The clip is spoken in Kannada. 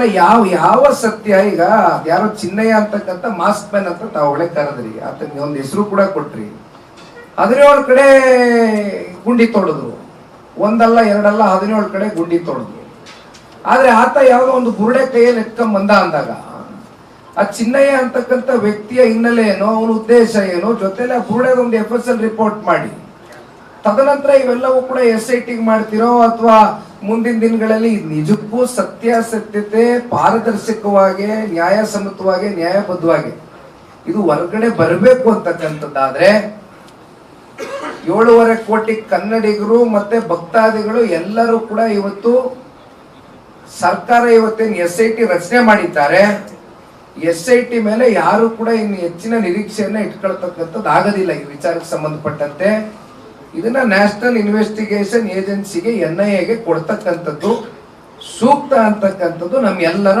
ಅಲ್ಲ, ಯಾವ ಯಾವ ಸತ್ಯ ಈಗ? ಯಾರೋ ಚಿನ್ನಯ್ಯ ಅಂತಕ್ಕಂಥ ಮಾಸ್ಕ್ ಮ್ಯಾನ್ ಅಂತ ತಾವುಗಳೇ ಕರೆದ್ರಿ. ಆತನಿಗೆ ಒಂದು ಹೆಸರು ಕೂಡ ಕೊಟ್ರಿ. ಹದಿನೇಳು ಕಡೆ ಗುಂಡಿ ತೊಳೆದ್ರು ಒಂದಲ್ಲ, ಎರಡಲ್ಲ ಹದಿನೇಳು ಕಡೆ ಗುಂಡಿ ತೊಳೆದ್ರು ಆದ್ರೆ ಆತ ಯಾವುದೋ ಒಂದು ಬುರುಡೆ ಕೈಯಲ್ಲಿ ಎತ್ಕೊಂಡ್ ಬಂದ ಅಂದಾಗ, ಆ ಚಿನ್ನಯ್ಯ ಅಂತಕ್ಕಂಥ ವ್ಯಕ್ತಿಯ ಹಿನ್ನೆಲೆ ಏನು, ಅವನ ಉದ್ದೇಶ ಏನು, ಜೊತೆಲೆ ಆ ಒಂದು ಎಫ್ ಎಸ್ ಎಲ್ ರಿಪೋರ್ಟ್ ಮಾಡಿ. ತದನಂತರ ಇವೆಲ್ಲವೂ ಕೂಡ ಎಸ್ ಐ ಟಿಗೆ ಮಾಡ್ತಿರೋ ಅಥವಾ ಮುಂದಿನ ದಿನಗಳಲ್ಲಿ ನಿಜಕ್ಕೂ ಸತ್ಯಾಸತ್ಯತೆ ಪಾರದರ್ಶಕವಾಗಿ, ನ್ಯಾಯಸಮ್ಮತವಾಗಿ, ನ್ಯಾಯಬದ್ಧವಾಗಿ ಇದು ಹೊರಗಡೆ ಬರಬೇಕು ಅಂತಕ್ಕಂಥದ್ದಾದ್ರೆ ಏಳೂವರೆ ಕೋಟಿ ಕನ್ನಡಿಗರು ಮತ್ತೆ ಭಕ್ತಾದಿಗಳು ಎಲ್ಲರೂ ಕೂಡ ಇವತ್ತು ಸರ್ಕಾರ ಇವತ್ತೇನು ಎಸ್ ಐ ಟಿ ರಚನೆ ಮಾಡಿದ್ದಾರೆ. ಎಸ್ ಐ ಟಿ ಮೇಲೆ ಯಾರು ಕೂಡ ಇನ್ನು ಹೆಚ್ಚಿನ ನಿರೀಕ್ಷೆಯನ್ನ ಇಟ್ಕೊಳ್ತಕ್ಕಂಥದ್ದು ಆಗೋದಿಲ್ಲ ಈ ವಿಚಾರಕ್ಕೆ ಸಂಬಂಧಪಟ್ಟಂತೆ. ಇದನ್ನ ನ್ಯಾಷನಲ್ ಇನ್ವೆಸ್ಟಿಗೇಷನ್ ಏಜೆನ್ಸಿಗೆ ಎನ್ ಐ ಎಗೆ ಕೊಡ್ತಕ್ಕಂಥದ್ದು ಸೂಕ್ತ ಅಂತಕ್ಕಂಥದ್ದು ನಮ್ಮೆಲ್ಲರ